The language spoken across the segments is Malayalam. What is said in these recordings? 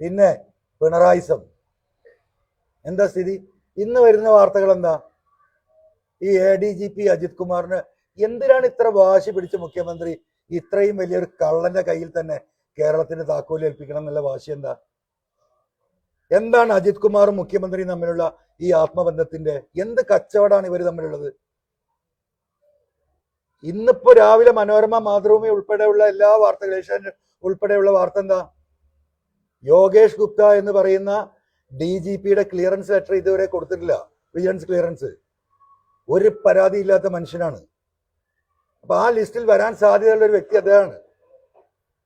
പിന്നെ പിണറായിസം. എന്താ സ്ഥിതി? ഇന്ന് വരുന്ന വാർത്തകൾ എന്താ? ഈ A D G P Ajith കുമാറിന് എന്തിനാണ് ഇത്ര വാശി പിടിച്ച മുഖ്യമന്ത്രി ഇത്രയും വലിയൊരു കള്ളന്റെ കയ്യിൽ തന്നെ കേരളത്തിന് താക്കോൽ ഏൽപ്പിക്കണം എന്നുള്ള വാശി എന്താ? എന്താണ് അജിത് കുമാറും മുഖ്യമന്ത്രിയും തമ്മിലുള്ള ഈ ആത്മബന്ധത്തിന്റെ എന്ത് കച്ചവടാണ് ഇവർ തമ്മിലുള്ളത്? ഇന്നിപ്പോ രാവിലെ മനോരമ മാതൃഭൂമി ഉൾപ്പെടെയുള്ള എല്ലാ വാർത്തകളും ഏഷ്യാനെറ്റ് ഉൾപ്പെടെയുള്ള വാർത്ത എന്താ? യോഗേഷ് ഗുപ്ത എന്ന് പറയുന്ന ഡി ജി പിയുടെ ക്ലിയറൻസ് ലെറ്റർ ഇതുവരെ കൊടുത്തിട്ടില്ല. Vigilance clearance. ഒരു പരാതി ഇല്ലാത്ത മനുഷ്യനാണ്. അപ്പൊ ആ ലിസ്റ്റിൽ വരാൻ സാധ്യതയുള്ള ഒരു വ്യക്തി അദ്ദേഹമാണ്.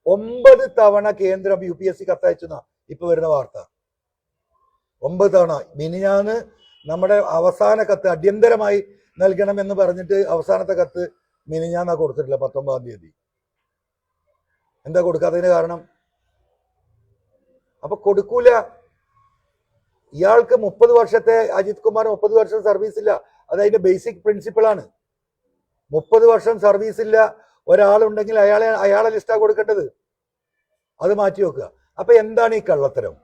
ഒമ്പത് തവണ കേന്ദ്രം യു പി എസ് സി കത്തയച്ചെന്ന ഇപ്പൊ വരുന്ന വാർത്ത. ഒമ്പത് തവണ. മിനിഞ്ഞാന്ന് നമ്മുടെ അവസാന കത്ത് അടിയന്തരമായി നൽകണം എന്ന് പറഞ്ഞിട്ട് അവസാനത്തെ കത്ത് മിനിഞ്ഞാന്നാ കൊടുത്തിട്ടില്ല പത്തൊമ്പതാം തീയതി. എന്താ കൊടുക്കാത്തതിന് കാരണം? അപ്പൊ കൊടുക്കൂല. ഇയാൾക്ക് മുപ്പത് വർഷത്തെ അജിത് കുമാർ മുപ്പത് വർഷം സർവീസ് ഇല്ല. അത് അതിന്റെ ബേസിക് പ്രിൻസിപ്പിളാണ് മുപ്പത് വർഷം സർവീസ് ഇല്ല. ഒരാളുണ്ടെങ്കിൽ അയാളെ അയാളെ ലിസ്റ്റാ കൊടുക്കേണ്ടത്. അത് മാറ്റി വെക്കുക. അപ്പൊ എന്താണ് ഈ കള്ളത്തരം?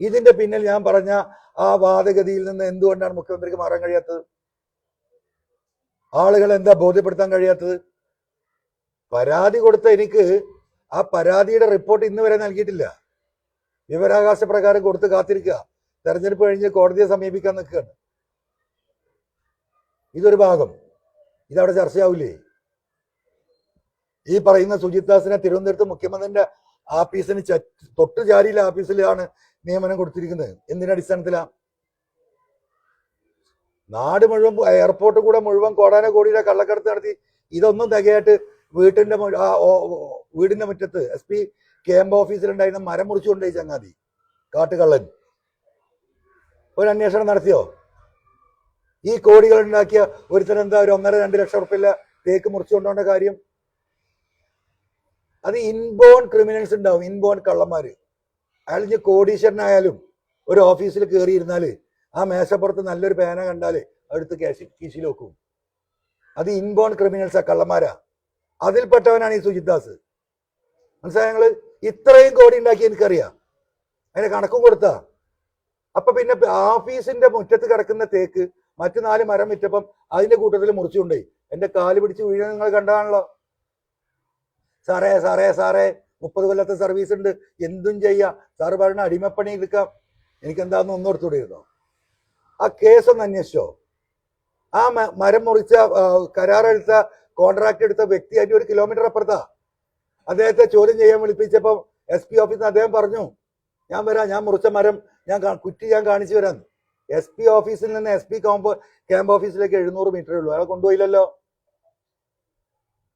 ഇതിന്റെ പിന്നിൽ ഞാൻ പറഞ്ഞ ആ വാദഗതിയിൽ നിന്ന് എന്തുകൊണ്ടാണ് മുഖ്യമന്ത്രിക്ക് മാറാൻ കഴിയാത്തത്? ആളുകൾ എന്താ ബോധ്യപ്പെടുത്താൻ കഴിയാത്തത്? പരാതി കൊടുത്ത എനിക്ക് ആ പരാതിയുടെ റിപ്പോർട്ട് ഇന്ന് വരെ നൽകിയിട്ടില്ല. വിവരാകാശ പ്രകാരം കൊടുത്ത് കാത്തിരിക്കുക. തെരഞ്ഞെടുപ്പ് കഴിഞ്ഞ് കോടതിയെ സമീപിക്കാൻ നിൽക്കുകയാണ്. ഇതൊരു ഭാഗം. ഇതവിടെ ചർച്ചയാവില്ലേ ഈ പറയുന്ന സുജിത് ദാസിനെ തിരുവനന്തപുരത്ത് മുഖ്യമന്ത്രിന്റെ ആഫീസിന് തൊട്ടു ജാരിയിലെ ആഫീസിലാണ് നിയമനം കൊടുത്തിരിക്കുന്നത്. എന്തിന്റെ നാട് മുഴുവൻ എയർപോർട്ട് കൂടെ മുഴുവൻ കോടാന കോടിയുടെ കള്ളക്കടത്ത് നടത്തി ഇതൊന്നും തികയായിട്ട് വീട്ടിന്റെ വീടിന്റെ മുറ്റത്ത് എസ് പി ക്യാമ്പ് ഓഫീസിലുണ്ടായിരുന്ന മരം മുറിച്ചുകൊണ്ടേ ചങ്ങാതി. കാട്ടുകള്ളൻ. ഒരു അന്വേഷണം നടത്തിയോ? ഈ കോടികൾ ഉണ്ടാക്കിയ ഒരുത്തരം എന്താ ഒരു ഒന്നര രണ്ട് ലക്ഷം ഉറുപ്പില്ല തേക്ക് മുറിച്ചു കൊണ്ടുപോകേണ്ട കാര്യം? അത് ഇൻബോൺ ക്രിമിനൽസ് ഉണ്ടാവും ഇൻബോൺ കള്ളന്മാര്. അയാൾ ഇനി കോടീശ്വരനായാലും ഒരു ഓഫീസിൽ കയറിയിരുന്നാൽ ആ മേശപ്പുറത്ത് നല്ലൊരു പേന കണ്ടാൽ അടുത്ത് ക്യാഷ് കീശിൽ വെക്കും അത് ഇൻബോൺ ക്രിമിനൽസാ കള്ളന്മാരാ. അതിൽപ്പെട്ടവനാണ് ഈ സുജിദാസ് മനസ്സിലായ ഞങ്ങൾ? ഇത്രയും കോടി ഉണ്ടാക്കി എനിക്കറിയാം. അതിന് കണക്കും കൊടുത്താ. അപ്പൊ പിന്നെ ഓഫീസിന്റെ മുറ്റത്ത് കിടക്കുന്ന തേക്ക് മറ്റു നാല് മരം വിറ്റപ്പം അതിന്റെ കൂട്ടത്തിൽ മുറിച്ചുകൊണ്ടേ. എന്റെ കാൽ പിടിച്ച് വീഴാൻ നിങ്ങൾ കണ്ടതാണല്ലോ. സാറേ സാറേ സാറേ മുപ്പത് കൊല്ലത്തെ സർവീസ് ഉണ്ട്. എന്തും ചെയ്യാം. സാറ് പറഞ്ഞ അടിമപ്പണി എടുക്കാം. എനിക്ക് എന്താന്ന് ഒന്നും എടുത്തുകൂടിയിരുന്നോ ആ കേസ് ഒന്ന് അന്വേഷിച്ചോ? ആ മരം മുറിച്ച കരാറെടുത്ത കോൺട്രാക്ട് എടുത്ത വ്യക്തി അതിന്റെ ഒരു കിലോമീറ്റർ അപ്പുറത്താ. അദ്ദേഹത്തെ ചോദ്യം ചെയ്യാൻ വിളിപ്പിച്ചപ്പോൾ എസ് പി ഓഫീസിൽ അദ്ദേഹം പറഞ്ഞു ഞാൻ വരാം ഞാൻ മുറിച്ച മരം ഞാൻ കുറ്റി ഞാൻ കാണിച്ചു വരാം എസ് പി ഓഫീസിൽ നിന്ന് എസ് പി കോമ്പ് ക്യാമ്പ് ഓഫീസിലേക്ക് എഴുന്നൂറ് മീറ്ററേ ഉള്ളൂ. അയാൾ കൊണ്ടുപോയില്ലല്ലോ.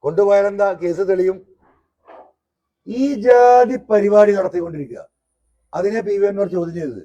കൊണ്ടുപോയാൽ എന്താ കേസ് തെളിയും. ഈ ജാതി പരിപാടി നടത്തിക്കൊണ്ടിരിക്കുക. അതിനെ പി വി എന്നോട് ചോദ്യം ചെയ്തത്.